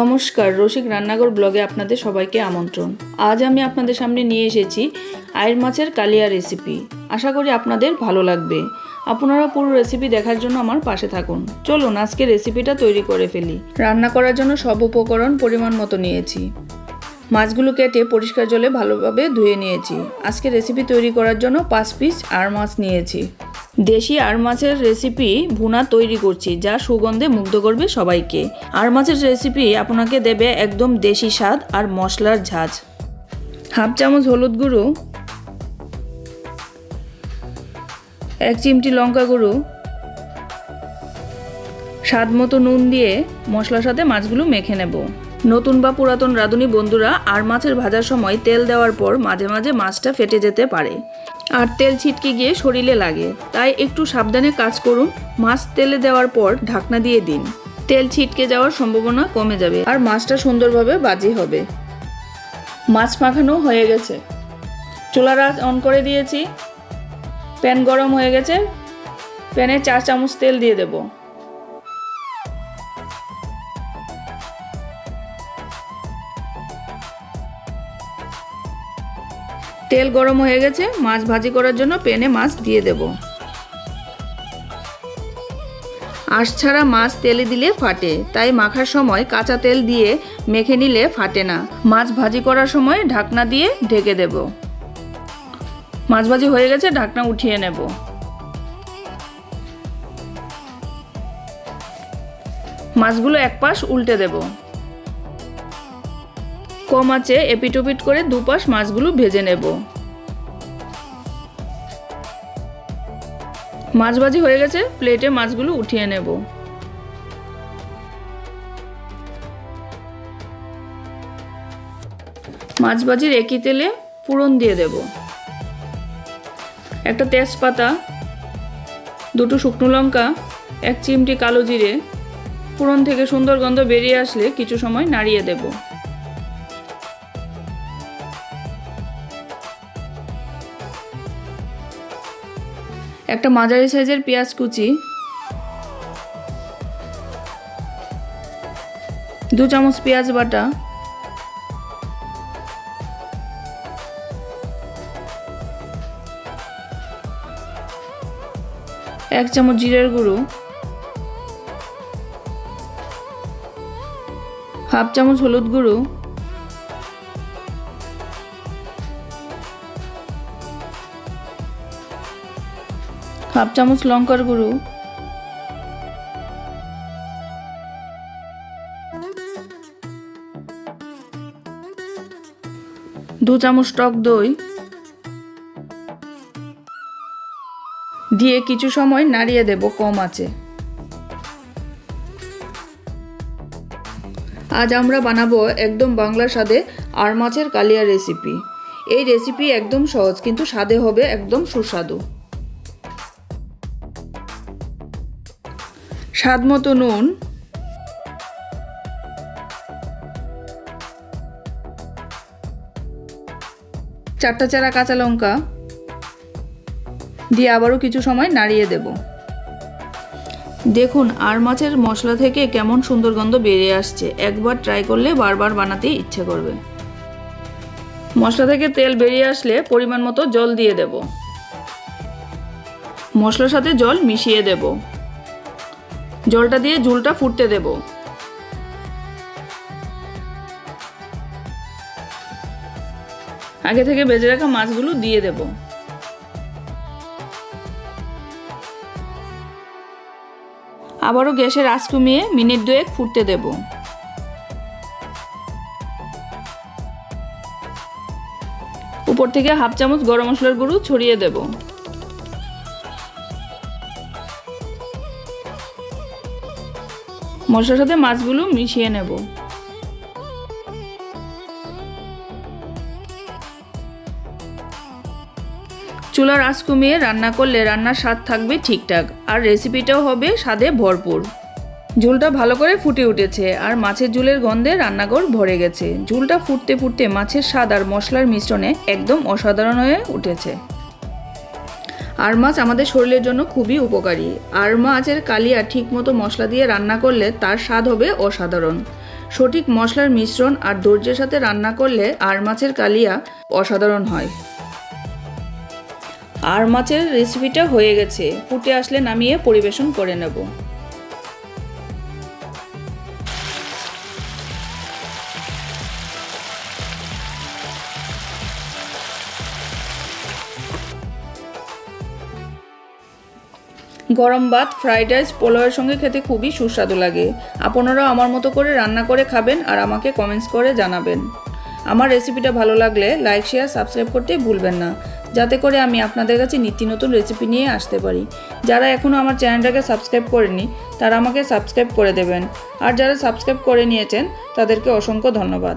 নমস্কার, রসিক রান্নাঘর ব্লগে আপনাদের সবাইকে আমন্ত্রণ। আজ আমি আপনাদের সামনে নিয়ে এসেছি আয়ের মাছের কালিয়া রেসিপি আশা করি আপনাদের ভালো লাগবে। আপনারা পুরো রেসিপি দেখার জন্য আমার পাশে থাকুন। চলুন আজকে রেসিপিটা তৈরি করে ফেলি। রান্না করার জন্য সব উপকরণ পরিমাণ মতো নিয়েছি। মাছগুলো কেটে পরিষ্কার জলে ভালোভাবে ধুয়ে নিয়েছি। আজকে রেসিপি তৈরি করার জন্য পাঁচ পিস আর মাছ নিয়েছি। দেশি আর মাছের রেসিপি ভুনা তৈরি করছি, যা সুগন্ধে মুগ্ধ করবে সবাইকে। আর মাছের রেসিপি আপনাকে দেবে একদম দেশি স্বাদ আর মশলার ঝাঁজ। হাফ চামচ হলুদ গুঁড়ো, এক চিমটি লঙ্কা গুঁড়ো, স্বাদ মতো নুন দিয়ে মশলার সাথে মাছগুলো মেখে নেব। নতুন বা পুরাতন রাঁধুনি বন্ধুরা, আর মাছের ভাজার সময় তেল দেওয়ার পর মাঝে মাঝে মাছটা ফেটে যেতে পারে। আর তেল ছিটকে গিয়ে শরীরে লাগে। তাই একটু সাবধানে কাজ করুন। মাছ তেলে দেওয়ার পর ঢাকনা দিয়ে দিন। তেল ছিটকে যাওয়ার সম্ভাবনা কমে যাবে আর মাছটা সুন্দরভাবে বাজি হবে। মাছ মাখানো হয়ে গেছে। চুলার আঁচ অন করে দিয়েছি। প্যান গরম হয়ে গেছে। প্যানে চার চামচ তেল দিয়ে দেবো। তেল গরম হয়ে গেছে, মাছ ভাজি করার জন্য প্যানে মাছ দিয়ে দেব। আঁশ ছাড়া মাছ তেলে দিলে ফাটে, তাই মাখার সময় কাঁচা তেল দিয়ে মেখে নিলে ফাটে না। মাছ ভাজি করার সময় ঢাকনা দিয়ে ঢেকে দেব। মাছ ভাজি হয়ে গেছে, ঢাকনা উঠিয়ে নেব। মাছগুলো এক পাশ উল্টে দেবো। কম আছে, এপিটোপিট করে দুপাশ মাছগুলো ভেজে নেব। মাছ ভাজি হয়ে গেছে, প্লেটে মাছগুলো উঠিয়ে নেব। মাছ ভাজির একই তেলে পুরন দিয়ে দেব। একটা তেজপাতা, দুটো শুকনো লঙ্কা, এক চিমটি কালো জিরে, পুরন থেকে সুন্দর গন্ধ বেরিয়ে আসলে কিছু সময় নাড়িয়ে দেবো। একটা মাঝারি সাইজের পেঁয়াজ কুচি, দু চামচ পেঁয়াজ বাটা, এক চামচ জিরের গুঁড়ো, হাফ চামচ হলুদ গুঁড়ো হাফ চামচ লঙ্কার গুঁড়ো। দু চামচ টক দই। দিয়ে কিছু সময় নাড়িয়ে দেব, কম আছে। আজ আমরা বানাবো একদম বাংলা স্বাদে আর মাছের কালিয়া রেসিপি এই রেসিপি একদম সহজ, কিন্তু স্বাদে হবে একদম সুস্বাদু। স্বাদ মতো নুন। চারটা চারা কাঁচা লঙ্কা। দিয়ে আবারও কিছু সময় নাড়িয়ে দেব। দেখুন, আর মাছের মশলা থেকে কেমন সুন্দর গন্ধ বেরিয়ে আসছে। একবার ট্রাই করলে বারবার বানাতে ইচ্ছে করবে। মশলা থেকে তেল বেরিয়ে আসলে পরিমাণ মতো জল দিয়ে দেব। মশলার সাথে জল মিশিয়ে দেবো। জলটা দিয়ে ঝুলটা ফুটতে দেব। আগে থেকে বেজে রাখা মাছগুলো দিয়ে দেব। আবারও গ্যাসের আঁচ কমিয়ে মিনিট দুয়েক ফুটতে দেব। উপর থেকে হাফ চামচ গরম মশলার গুঁড়ো ছড়িয়ে দেবো। মশলার সাথে মাছগুলো মিশিয়ে নেব। চুলার আঁচ কমিয়ে রান্না করলে রান্নার স্বাদ থাকবে ঠিকঠাক, আর রেসিপিটাও হবে স্বাদে ভরপুর। ঝুলটা ভালো করে ফুটে উঠেছে, আর মাছের ঝুলের গন্ধে রান্নাঘর ভরে গেছে। ঝুলটা ফুটতে ফুটতে মাছের স্বাদ আর মশলার মিশ্রণে একদম অসাধারণ হয়ে উঠেছে। আর মাছ আমাদের শরীরের জন্য খুবই উপকারী। আর মাছের কালিয়া ঠিকমতো মশলা দিয়ে রান্না করলে তার স্বাদ হবে অসাধারণ। সঠিক মশলার মিশ্রণ আর ধৈর্যের সাথে রান্না করলে আর মাছের কালিয়া অসাধারণ হয়। আর মাছের রেসিপিটা হয়ে গেছে। ফুটে আসলে নামিয়ে পরিবেশন করে নেব। গরম ভাত ফ্রাইড রাইস পোলাওয়ের সঙ্গে খেতে খুবই সুস্বাদু লাগে। আপনারাও আমার মতো করে রান্না করে খাবেন আর আমাকে কমেন্টস করে জানাবেন। আমার রেসিপিটা ভালো লাগলে লাইক শেয়ার সাবস্ক্রাইব করতে ভুলবেন না। যাতে করে আমি আপনাদের কাছে নিত্য নতুন রেসিপি নিয়ে আসতে পারি। যারা এখনও আমার চ্যানেলটাকে সাবস্ক্রাইব করেনি তারা আমাকে সাবস্ক্রাইব করে দেবেন। আর যারা সাবস্ক্রাইব করে নিয়েছেন, তাদেরকে অসংখ্য ধন্যবাদ।